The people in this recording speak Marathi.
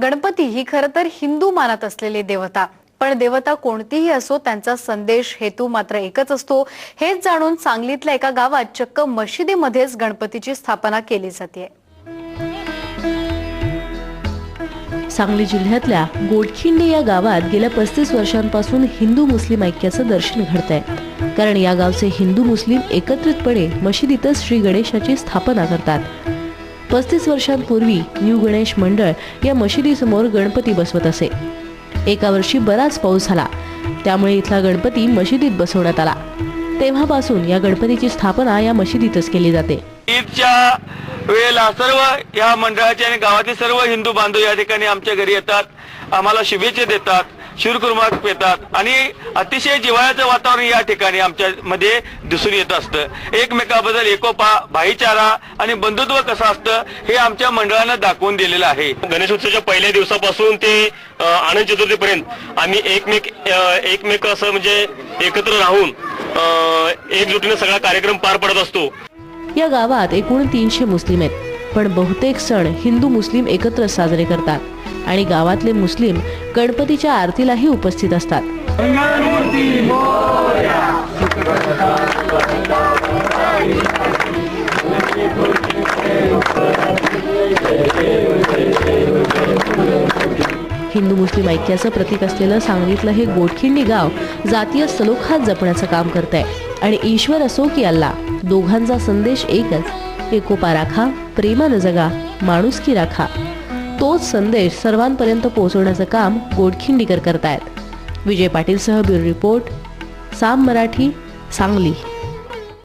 गणपती ही खरं तर हिंदू मानत असलेली देवता. पण देवता कोणतीही असो त्यांचा संदेश हेतू मात्र एकच असतो. हेच जाणून सांगलीतल्या एका गावात चक्क मशिदीमध्येच गणपतीची स्थापना केली जाते. सांगली जिल्ह्यातल्या गोडखिंडी या गावात गेल्या पस्तीस वर्षांपासून हिंदू मुस्लिम ऐक्याचं दर्शन घडतंय. कारण या गावचे हिंदू मुस्लिम एकत्रितपणे मशिदीतच श्री गणेशाची स्थापना करतात. पस्तीस वर्षांपूर्वी न्यू गणेश मंडळ या मशिदीसमोर गणपती बसवत असे. एका वर्षी बराच पाऊस झाला. त्यामुळे इथला गणपती मशिदीत बसवण्यात आला. तेव्हापासून या गणपतीची स्थापना या मशिदीतच केली जाते. ईदच्या वेळेला सर्व या मंडळाचे आणि गावातील सर्व हिंदू बांधव या ठिकाणी आमच्या घरी येतात. आम्हाला शुभेच्छा देतात शिरकुर्मा पेतात आणि अतिशय जिव्हाळ्याचं वातावरण या ठिकाणी आमच्या मध्ये दिसून येत असतं. एकमेकाबद्दल एकोपा भाईचारा आणि बंधुत्व कसं असतं हे आमच्या मंडळानं दाखवून दिलेलं आहे. गणेश उत्सवाच्या पहिल्या दिवसापासून ते आनंद आनंद चतुर्थीपर्यंत आम्ही एकमेक एकमेक असं म्हणजे एकत्र राहून एकजुटीने सगळा कार्यक्रम पार पडत असतो. या गावात एकूण तीनशे मुस्लिम आहेत. पण बहुतेक सण हिंदू मुस्लिम एकत्र साजरे करतात. आणि गावातले मुस्लिम गणपतीच्या आरतीलाही उपस्थित असतात. हिंदू मुस्लिम ऐक्याचं प्रतीक असलेलं सांगलीतलं हे गोटखिंडी गाव जातीय सलोखात जपण्याचं काम करत आहे आणि ईश्वर असो की अल्ला दोघांचा संदेश एकच. एकोपा राखा प्रेमानं जगा माणुसकी राखा. तोच संदेश सर्वांपर्यंत पोहोचवण्याचं काम गोडखिंडीकर करतायत. विजय पाटीलसह ब्युरो रिपोर्ट साम मराठी सांगली.